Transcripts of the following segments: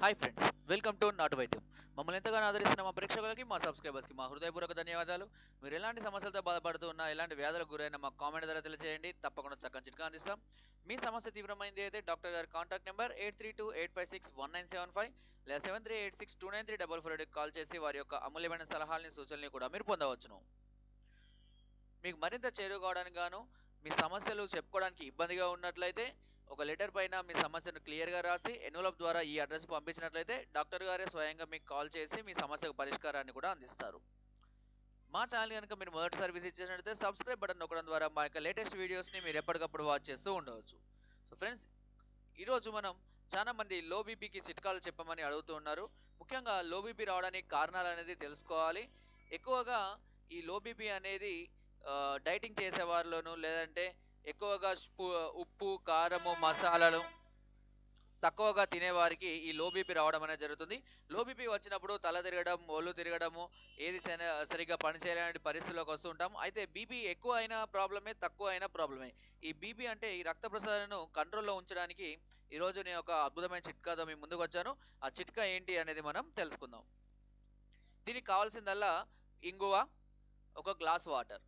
Hi friends welcome to నాటు వైద్యం మమ్మల్ని ఎంతగానో ఆదరిస్తున్న మా ప్రేక్షకులకి మా సబ్స్క్రైబర్స్కి మా హృదయపూర్వక ధన్యవాదాలు. మీరు ఎలాంటి సమస్యలతో బాధపడుతూ ఉన్నా ఎలాంటి వ్యాధులకు గురైనా మా కామెంట్ ద్వారా తెలియజేయండి తప్పకుండా చక్కని చిట్కా అందిస్తాం. మీ సమస్య తీవ్రమైంది అయితే డాక్టర్ గారి contact number eight three two eight five six one nine seven five లేదా seven three eight six two nine three double four call చేసి వారి యొక్క అమూల్యమైన సలహాలని సూచనలు కూడా మీరు పొందవచ్చును. మీకు మరింత చేరుకోవడానికి గాను మీ సమస్యలు చెప్పుకోవడానికి ఇబ్బందిగా ఉన్నట్లయితే ఒక లెటర్ పైన మీ సమస్యను క్లియర్గా రాసి ఎన్వలప్ ద్వారా ఈ అడ్రస్ పంపించినట్లయితే డాక్టర్ గారే స్వయంగా మీకు కాల్ చేసి మీ సమస్యకు పరిష్కారాన్ని కూడా అందిస్తారు. మా ఛానల్ కనుక మీరు మొదటి సర్వీస్ ఇచ్చేసినట్లయితే సబ్స్క్రైబ్ బటన్ నొక్కడం ద్వారా మా యొక్క లేటెస్ట్ వీడియోస్ని మీరు ఎప్పటికప్పుడు వాచ్ చేస్తూ ఉండవచ్చు. సో ఫ్రెండ్స్ ఈరోజు మనం చాలా మంది లో బీపీకి చిట్కాలు చెప్పమని అడుగుతూ ఉన్నారు. ముఖ్యంగా లో బీపీ రావడానికి కారణాలు అనేది తెలుసుకోవాలి. ఎక్కువగా ఈ లో బీపీ అనేది డైటింగ్ చేసేవారిలోను లేదంటే ఎక్కువగా ఉప్పు కారము మసాలాలు తక్కువగా తినేవారికి ఈ లో బీపీ రావడం అనేది జరుగుతుంది. లో బీపీ వచ్చినప్పుడు తల తిరగడం ఒళ్ళు తిరగడము ఏది సరిగ్గా పని పరిస్థితుల్లోకి పరిస్థితిలోకి వస్తుంటాం అయితే బీపీ ఎక్కువ అయినా ప్రాబ్లమే తక్కువ అయినా ప్రాబ్లమే ఈ బీపీ అంటే ఈ రక్త ప్రసరణను కంట్రోల్లో ఉంచడానికి ఈరోజు నేను ఒక అద్భుతమైన చిట్కాతో మీ ముందుకు వచ్చాను. ఆ చిట్కా ఏంటి అనేది మనం తెలుసుకుందాం. దీనికి కావాల్సిందల్లా ఇంగువ ఒక గ్లాస్ వాటర్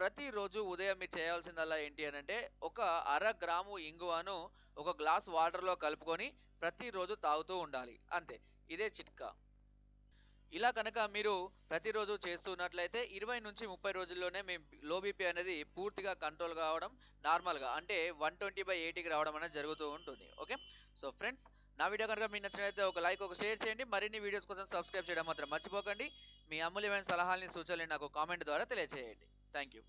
ప్రతిరోజు ఉదయం మీరు చేయాల్సిందల్లా ఏంటి అని అంటే ఒక అర గ్రాము ఇంగువను ఒక గ్లాస్ వాటర్లో కలుపుకొని ప్రతిరోజు తాగుతూ ఉండాలి. అంతే. ఇదే చిట్కా. ఇలా కనుక మీరు ప్రతిరోజు చేస్తున్నట్లయితే ఇరవై నుంచి ముప్పై రోజుల్లోనే మీ లో బీపీ అనేది పూర్తిగా కంట్రోల్ కావడం నార్మల్గా. అంటే వన్ ట్వంటీ బై ఎయిటీకి రావడం అనేది జరుగుతూ ఉంటుంది. ఓకే? సో ఫ్రెండ్స్ నా వీడియో కనుక మీకు నచ్చినట్లయితే ఒక లైక్ ఒక షేర్ చేయండి. మరిన్ని వీడియోస్ కోసం సబ్స్క్రైబ్ చేయడం మాత్రం మర్చిపోకండి. మీ అమూల్యమైన సలహాలని సూచనలు నాకు కామెంట్ ద్వారా తెలియజేయండి థ్యాంక్ యూ